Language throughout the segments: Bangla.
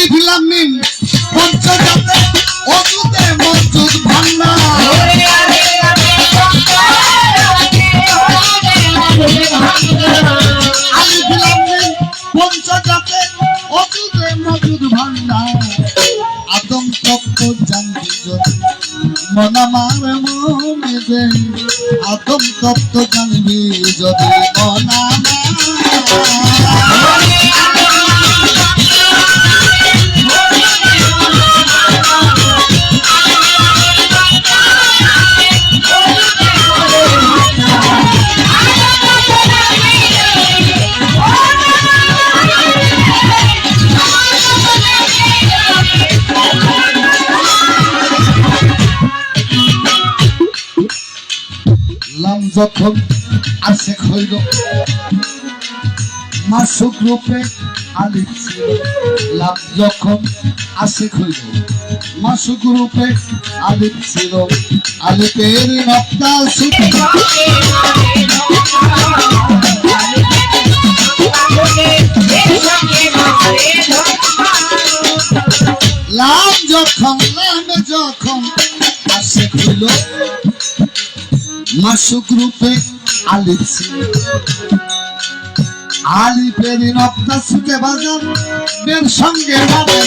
আলিফ দিলাম নিন পঞ্চজাতে অজুতে মজুদ ভান্ডার আলিফ লাম মিম পঞ্চজাতে অজুতে মজুদ ভান্ডার যখন আসে হইল, মাসুক রূপে আলিফ লাম যখন আসে হইল, মাসুক রূপে আলিফ ছিল আলিফের লাম যখন লাম যখন আসে হইল মাসুক রূপে আলিফ আলিফের নপ্তা সুতে বাজার বের সঙ্গে বাজে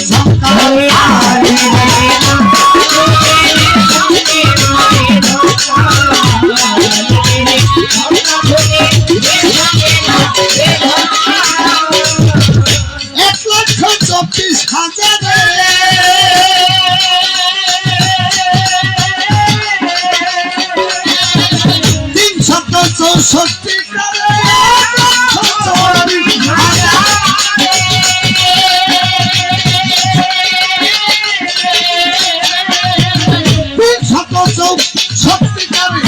এক লক্ষ চব্বিশ হাজারে চৌষট্টি তিনশত চৌষট্টি কারে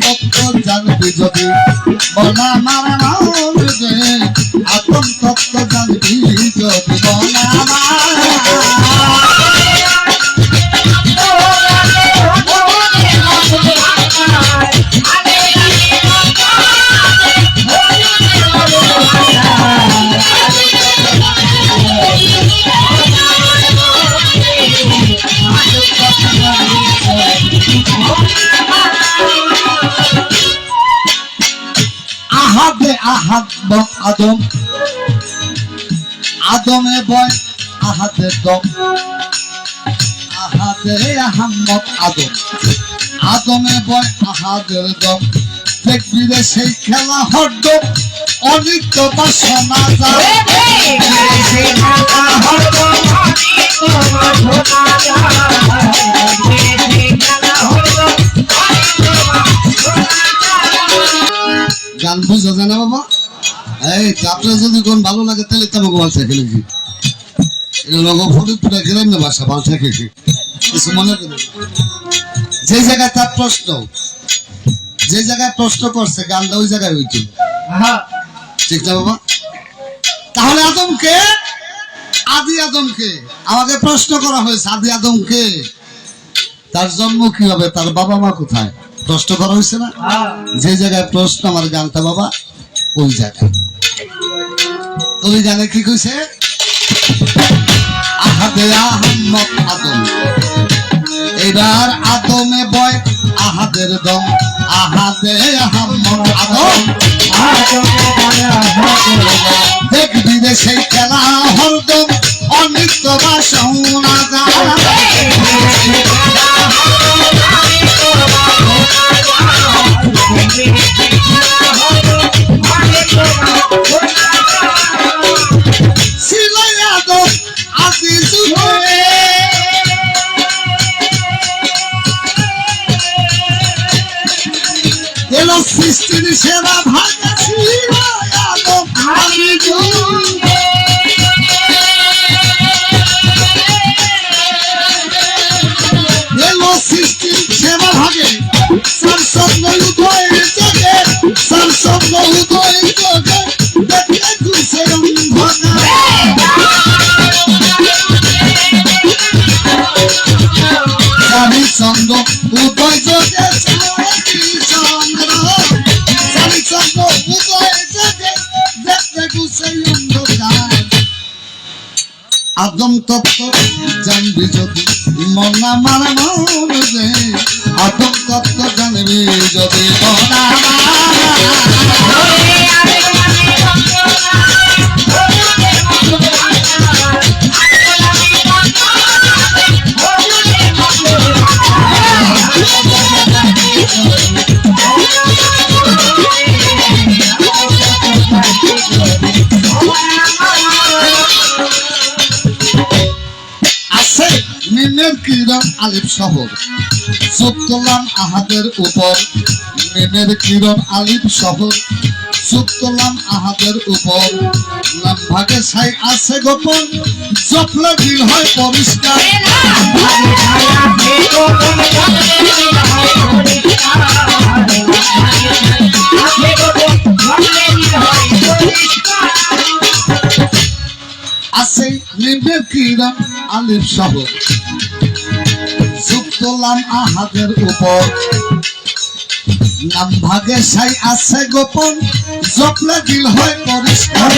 জানবে জানবি যদি বলা মারা আহাদে আহাদ আদম। আদমে বয় আহাদে দম। আহাদে আহাম্মদ আদম। আদমে বয় আহাদের দম। দেখবি রে সেই খেলা হরদ অনিত্য বা শোনা যায়। গান বুঝা যায় না বাবা? এই আপনার যদি কোন ভালো লাগে তাহলে তো আমাকে বালছা খেলেছি লোক ফরিদপুরে গেলাম না বাসা বালছা খেয়েছি কিছু মনে করি। যে জায়গায় তার প্রশ্ন যে জায়গায় প্রশ্ন করছে গানটা ওই জায়গায় হইতো। ঠিক না বাবা? তাহলে আদমকে? আদি আদমকে। আমাকে প্রশ্ন করা হয়েছে আদি আদমকে। তার জন্ম কি হবে? তার বাবা মা কোথায়? প্রশ্ন করা হয়েছে না? যে জায়গায় প্রশ্ন আমার গানটা বাবা, ওই জায়গায়। ওই গানে কি কইছে? এবার আদমে। বয়, আহাদের দম। আহাদে দেখবি রে সেই খেলা হরদম অনিত্য বা শোনা এলো সৃষ্টির সেরা ভাগা আদম তত্ত্ব জানবি যদি মন আমার মন আদম তত্ত্ব জানবি যদি মন আলিফ শহর। সুতলাম আহাদের উপর মিমের কিরণ আলিফ শহর। সুতলাম আহাদের উপর নাম ভাগে ছাই আছে গোপন। জপলে দিল হয় পরিষ্কার। আছে মিমের কিরণ আলিফ শহর। সুতলাম আহাদের উপর। নাম ভাগে সাই আছে গোপন জপলে দিল হয় পরিষ্কার।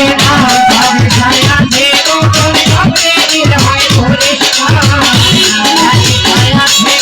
আপনার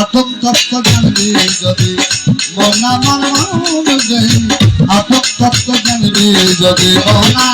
আতম তত্ত্ব জানবি যদি মনা মন দেয় আতম তত্ত্ব জানবি যদি মনা।